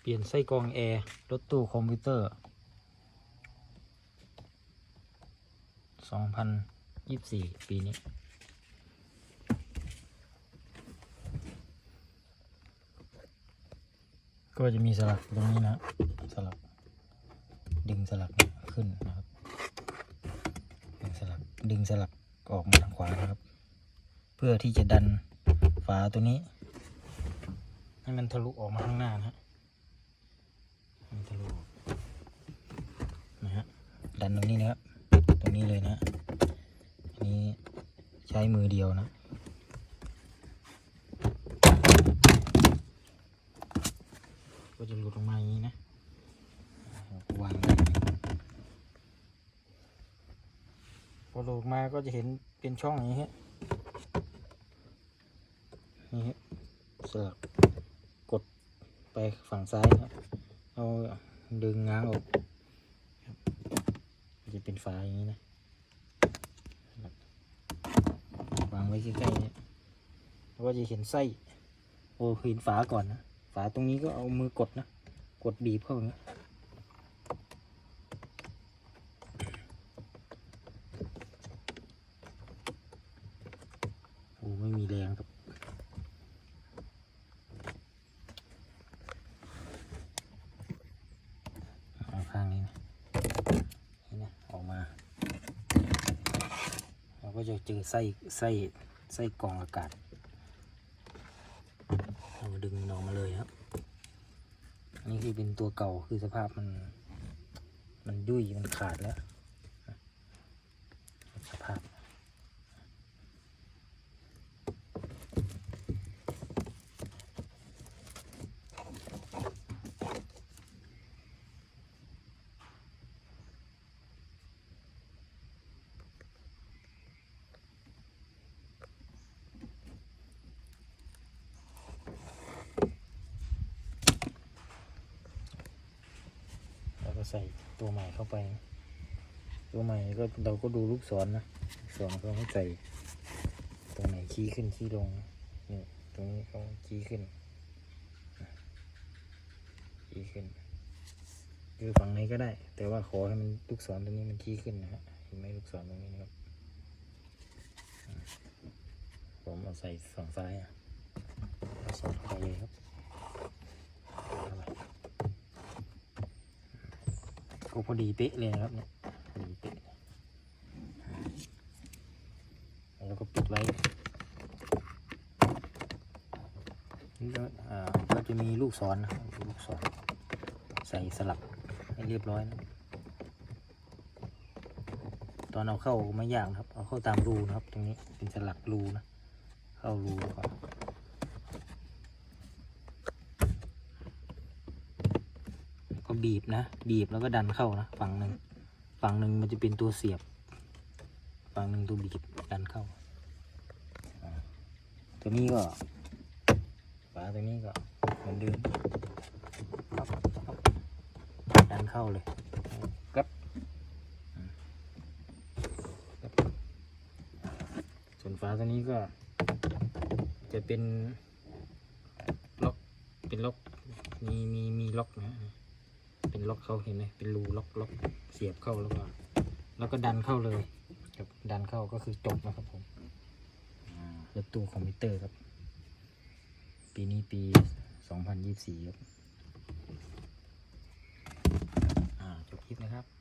เปลี่ยนไส้กรองแอร์รถตู้คอมพิวเตอร์ 2024 ปีนี้ ก็จะมีสลักตรงนี้นะสลัก ดึงสลักขึ้นนะครับ ดึงสลัก ดึงสลักออกมาทางขวานะครับ เพื่อที่จะดันฝาตัวนี้ ให้มันทะลุออกมาข้างหน้านะฮะให้มัน ทะลุนะฮะดันตรงนี้นะครับตรงนี้เลยนะอันนี้ใช้มือเดียวนะก็จะหลุดออกมาอย่างนี้นะวางไว้พอหลุดมาก็จะเห็นเป็นช่องอย่างนี้ฮะนี่ฮะสลักกดไปฝั่งซ้ายนะ เอาดึงง้างออกจะเป็นฝาอย่างนี้นะวางไว้ใกล้ๆเนี่ยแล้วก็จะเห็นไส้โอ้เห็นฝาก่อนนะฝาตรงนี้ก็เอามือกดนะ กดบีบเข้าอย่างนี้โอ้ไม่มีแรงครับ เอาข้างนี้นะนี่นะ ออกมา เรา ก็จะเจอไส้ไส้ไส้กรองอากาศเราดึงนอองมาเลยครับอันนี้คือเป็นตัวเก่าคือสภาพมัน มันยุ่ยมันขาดแล้ว ก็ใส่ตัวใหม่เข้าไป ตัวใหม่ก็เราก็ดูลูกศรนะศรก็ให้ใส่ตรงไหนชี้ขึ้นชี้ลงนี่ตรงนี้เขาชี้ขึ้นชี้ขึ้นคือฝั่งไหนก็ได้ แต่ว่าขอให้มันลูกศรตรงนี้มันชี้ขึ้นนะฮะเห็นไหมลูกศรตรงนี้นะครับ ผมเอาใส่ฝั่งซ้ายอะเอาสอดเข้าไปเลยครับเข้าไป ก็พอดีเป๊ะเลยนะครับเนี่ยพอดีเป๊ะแล้วก็ปิดไว้นี่ก็อ่าก็จะมีลูกศรนะลูกศรใส่สลับให้เรียบร้อยนะตอนเอาเข้าไม่ยากนะครับ เอาเข้าตามรูนะครับ ตรงนี้เป็นสลักรูนะ เข้ารูก็แล้วก็ บีบนะ บีบแล้วก็ดันเข้านะฝั่งหนึ่งฝั่งหนึ่งมันจะเป็นตัวเสียบ ฝั่งหนึ่งตัวบีบดันเข้า ตัวนี้ก็ฝาตัวนี้ก็เหมือนเดิมดันเข้าเลยกับส่วนฝาตัวนี้ก็ จะเป็นล็อกเป็นล็อกมีมีมีล็อกนะ็นล็อกเขาเห็นไหมเป็นรูล็อกล็อกเสียบเข้าแล้วก็แล้วก็ดันเข้าเลยครับดันเข้าก็คือจบนะครับผมรถตู้คอมพิวเตอร์ครับ ปีนี้ปี 2024 ครับจบคลิปนะครับ